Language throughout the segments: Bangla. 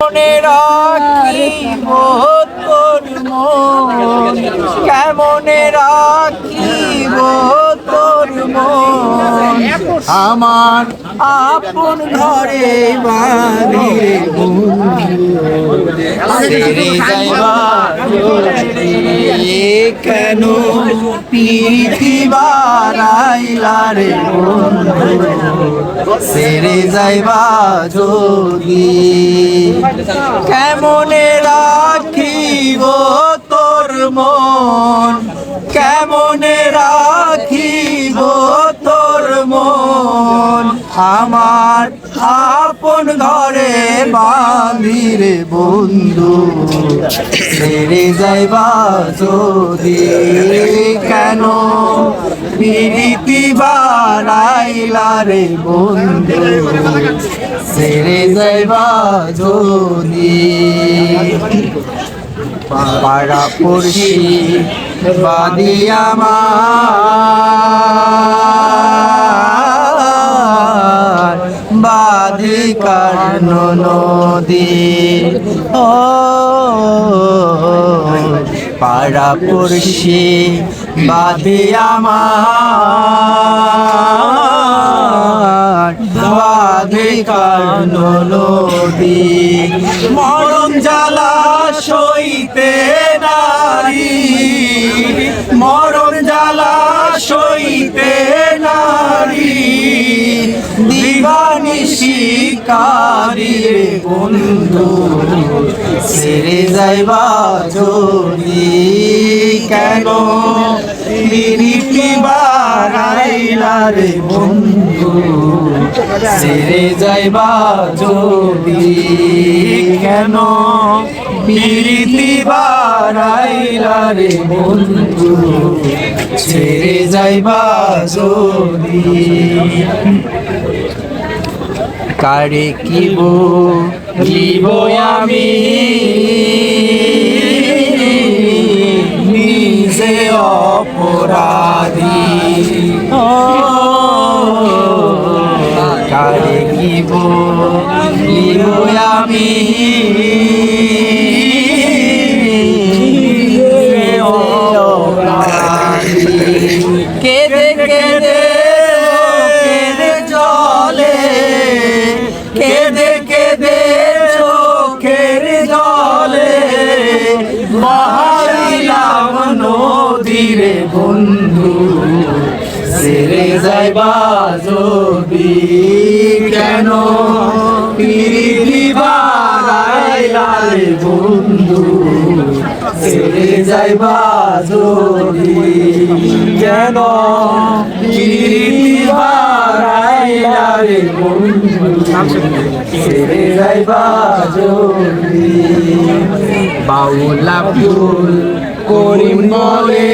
মনে আমার আপন ঘরে বাঁধিরে সেরে যাইবা কেন প্রীতি বারাইলা রে সেরে যাইবা যোগী কেমনে রাখিব তোর মন? কেমনে রাখিব আমার আপন ঘরে বাঁধিরে বন্ধু। ছেড়ে যাইবা যদি কেন? বিরীতি বাড়াইলা রে বন্ধু। ছেড়ে যাইবা যদি পাড়া পড়শি বাদিয়া আমার কার্ণ নদী ও পাড়া পড়শি বাধি আমার বাধি কার্ণ নদী মরণ জ্বালা সইতে নারী, মরণ জ্বালা সইতে শিকারি বন্ধু সেরে যাইবা যদি? কেন মিরিটি বারাইলা রে বন্ধু সেরে যাইবা যদি? কেন প্রীতি বারাইলা রে বন্ধু, ছেড়ে যাইবা যদি? কারে কিব লিব আমি। নিজে অপরাধী। কারে কিব লিব আমি। নিজে অপরাধী। বন্ধু সেরে যাইবা যদি কেন? পিরিতি বারাইলা বন্ধু সেরে যাইবা যদি কেন? পিরিতি বারাইলা রে বন্ধু সেরে যাইবা যদি বাউলা করিম বলে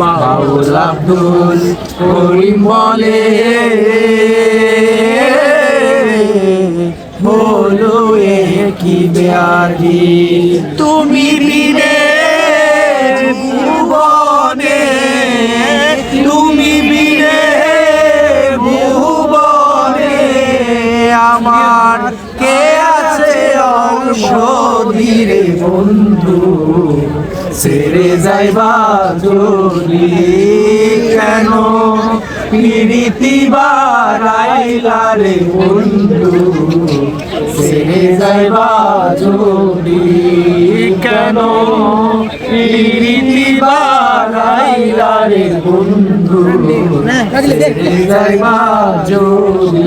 বাউল আব্দুল করিম বলে হলো একই ব্যাধি? তুমি বিনে ভুবনে তুমি বন্ধু ছেড়ে যাইবা যদি কেন? প্রীতি বারাইলা রে বন্ধু ছেড়ে যাইবা যদি কেন? প্রীতি বারাইলা রে বন্ধু ছেড়ে যাইবা যদি